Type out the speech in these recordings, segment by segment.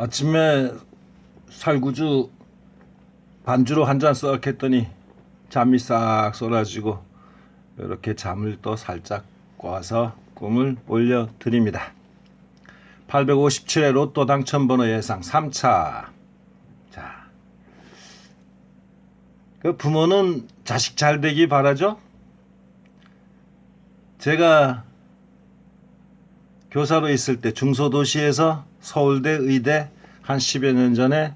아침에 살구주 반주로 한 잔 썩 했더니 잠이 싹 쏟아지고 이렇게 잠을 또 살짝 꿔서 꿈을 올려드립니다. 857회 로또 당첨번호 예상 3차. 자, 그 부모는 자식 잘 되기 바라죠? 제가 교사로 있을 때 중소도시에서 서울대 의대 한 10여 년 전에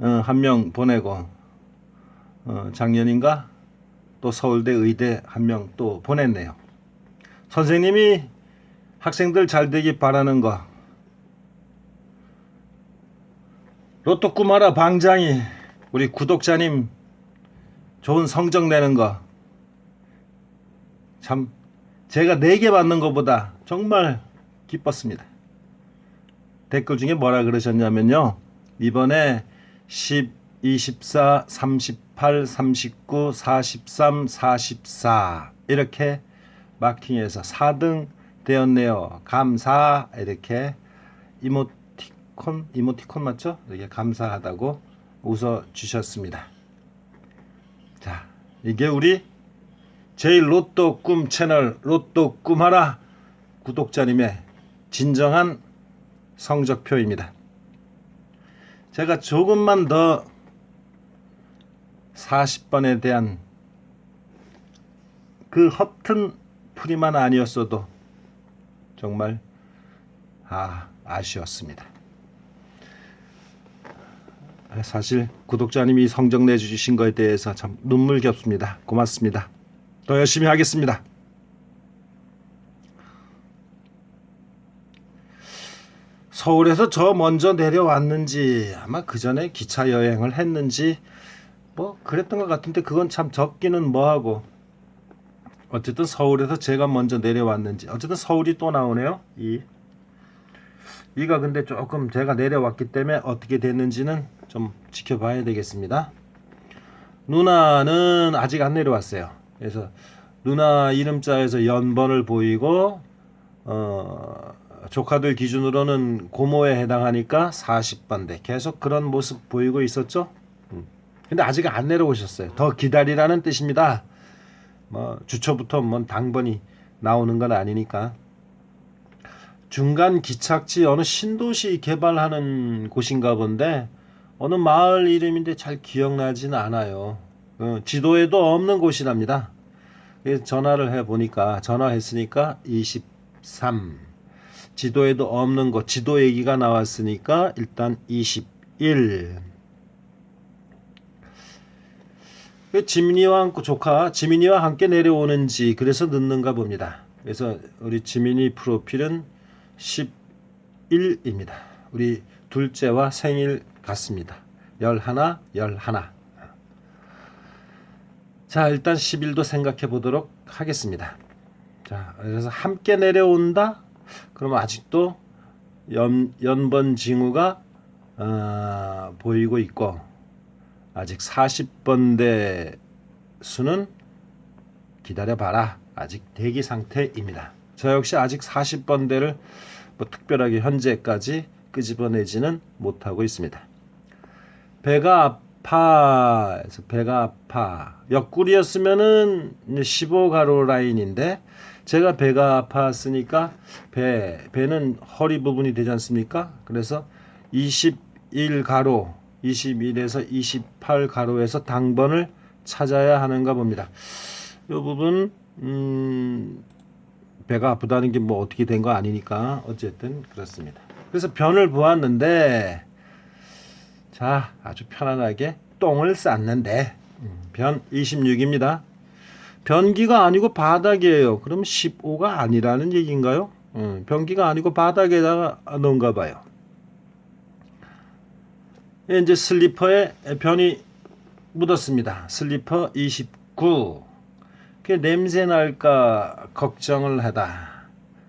어, 한 명 보내고 어, 작년인가? 또 서울대 의대 한 명 또 보냈네요. 선생님이 학생들 잘 되기 바라는 거. 로또 꿈하라 방장이 우리 구독자님 좋은 성적 내는 거. 참 제가 4개 받는 것보다 정말 기뻤습니다. 댓글 중에 뭐라 그러셨냐면요. 이번에 10, 24, 38, 39, 43, 44 이렇게 마킹해서 4등 되었네요. 감사 이렇게 이모티콘 이모티콘 맞죠? 이렇게 감사하다고 웃어 주셨습니다. 자, 이게 우리 제일 로또 꿈 채널 로또 꿈하라 구독자님의 진정한 성적표입니다. 제가 조금만 더 40번에 대한 그 허튼 풀이만 아니었어도 정말 아 아쉬웠습니다. 사실 구독자님이 성적 내주신 것에 대해서 참 눈물겹습니다. 고맙습니다. 더 열심히 하겠습니다. 서울에서 저 먼저 내려왔는지 아마 그 전에 기차 여행을 했는지 뭐 그랬던 것 같은데 그건 참 적기는 뭐하고. 어쨌든 서울에서 제가 먼저 내려왔는지 어쨌든 서울이 또 나오네요 이. 이가 근데 조금 제가 내려왔기 때문에 어떻게 됐는지는 좀 지켜봐야 되겠습니다. 누나는 아직 안 내려왔어요. 그래서 누나 이름자에서 연번을 보이고 어 조카들 기준으로는 고모에 해당하니까 40번대 계속 그런 모습 보이고 있었죠. 음. 근데 아직 안 내려오셨어요. 더 기다리라는 뜻입니다. 뭐 주초부터 뭔 당번이 나오는 건 아니니까. 중간 기착지 어느 신도시 개발하는 곳인가 본데 어느 마을 이름인데 잘 기억나지는 않아요. 어, 지도에도 없는 곳이랍니다. 전화를 해 보니까 전화했으니까 23 지도에도 없는 것 지도 얘기가 나왔으니까 일단 21그 지민이와 함께 조카 지민이와 함께 내려오는지 그래서 늦는가 봅니다. 그래서 우리 지민이 프로필은 11입니다. 우리 둘째와 생일 같습니다. 11, 11. 자, 일단 10일도 생각해 보도록 하겠습니다. 자, 그래서 함께 내려온다? 그러면 아직도 연, 연번 징후가 어, 보이고 있고 아직 40번대 수는 기다려봐라. 아직 대기 상태입니다. 저 역시 아직 40번대를 뭐 특별하게 현재까지 끄집어내지는 못하고 있습니다. 배가 아파. 배가 아파. 옆구리였으면은 15 가로 라인인데 제가 배가 아팠으니까 배 배는 허리 부분이 되지 않습니까? 그래서 21 가로 21에서 28 가로에서 당번을 찾아야 하는가 봅니다. 이 부분 음 배가 아프다는 게 뭐 어떻게 된 거 아니니까 어쨌든 그렇습니다. 그래서 변을 보았는데 자 아주 편안하게 똥을 쌌는데 음, 변 26입니다. 변기가 아니고 바닥이에요. 그럼 15가 아니라는 얘기인가요? 음, 변기가 아니고 바닥에다가 넣은가 봐요. 예, 이제 슬리퍼에 변이 묻었습니다. 슬리퍼 29. 그 냄새 날까 걱정을 하다.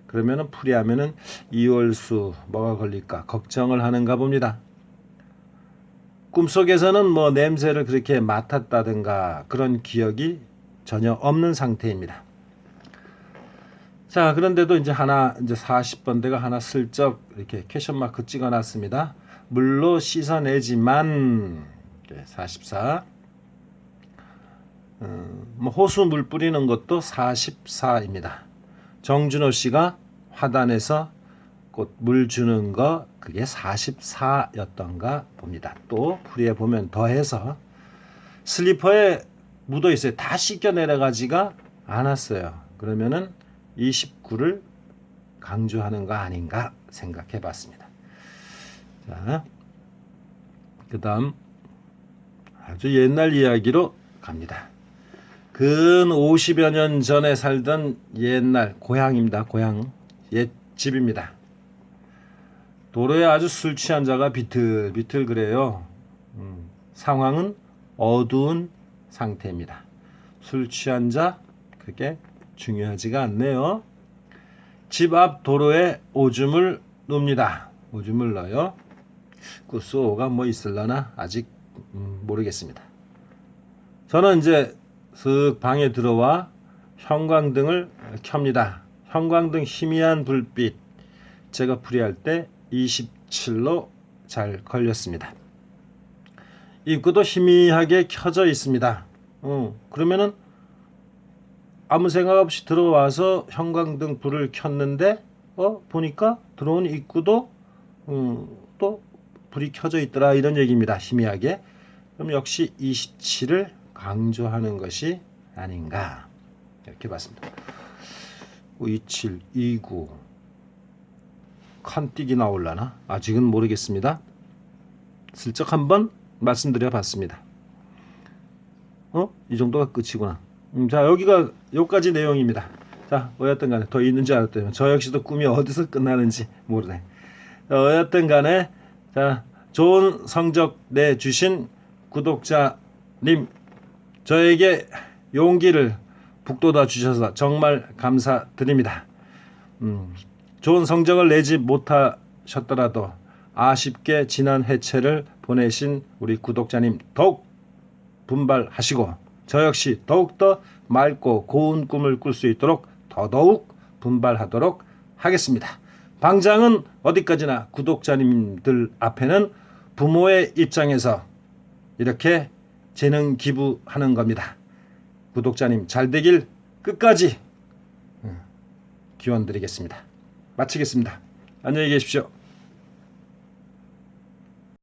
그러면은 풀이하면은 이월수 뭐가 걸릴까 걱정을 하는가 봅니다. 꿈속에서는 뭐 냄새를 그렇게 맡았다든가 그런 기억이 전혀 없는 상태입니다. 자, 그런데도 이제 하나 이제 40번대가 하나 슬쩍 이렇게 캐션 마크 찍어 놨습니다. 물로 씻어내지만 44. 음, 뭐 호수 물 뿌리는 것도 44입니다. 정준호 씨가 화단에서 꽃 물 주는 거 그게 44였던가 봅니다. 또 풀이에 보면 더해서 슬리퍼에 묻어 있어요. 다 씻겨 내려가지가 않았어요. 그러면은 29를 강조하는 거 아닌가 생각해 봤습니다. 자, 그 다음 아주 옛날 이야기로 갑니다. 근 50여 년 전에 살던 옛날 고향입니다. 고향 옛 집입니다. 도로에 아주 술 취한 자가 비틀비틀 그래요. 음, 상황은 어두운 상태입니다. 술 취한 자 그게 중요하지가 않네요. 집 앞 도로에 오줌을 놉니다. 오줌을 넣어요. 그 수호가 뭐 있을라나 아직 음, 모르겠습니다. 저는 이제 슥 방에 들어와 형광등을 켭니다. 형광등 희미한 불빛 제가 풀이할 때 27로 잘 걸렸습니다. 입구도 희미하게 켜져 있습니다. 어, 그러면은 아무 생각 없이 들어와서 형광등 불을 켰는데 어 보니까 들어온 입구도 음, 또 불이 켜져 있더라 이런 얘기입니다. 희미하게. 그럼 역시 27을 강조하는 것이 아닌가 이렇게 봤습니다. 27, 29 칸뛰기 나올라나? 아직은 모르겠습니다. 슬쩍 한번 말씀드려 봤습니다. 어? 이 정도가 끝이구나. 음, 자, 여기가 여기까지 내용입니다. 자, 어였든 간에 더 있는지 알았더니 저 역시도 꿈이 어디서 끝나는지 모르네. 어, 어였든 간에 자, 좋은 성적 내 주신 구독자님 저에게 용기를 북돋아 주셔서 정말 감사드립니다. 음, 좋은 성적을 내지 못하셨더라도 아쉽게 지난 해체를 보내신 우리 구독자님 더욱 분발하시고 저 역시 더욱더 맑고 고운 꿈을 꿀 수 있도록 더더욱 분발하도록 하겠습니다. 방장은 어디까지나 구독자님들 앞에는 부모의 입장에서 이렇게 재능 기부하는 겁니다. 구독자님 잘 되길 끝까지 기원 드리겠습니다. 마치겠습니다. 안녕히 계십시오.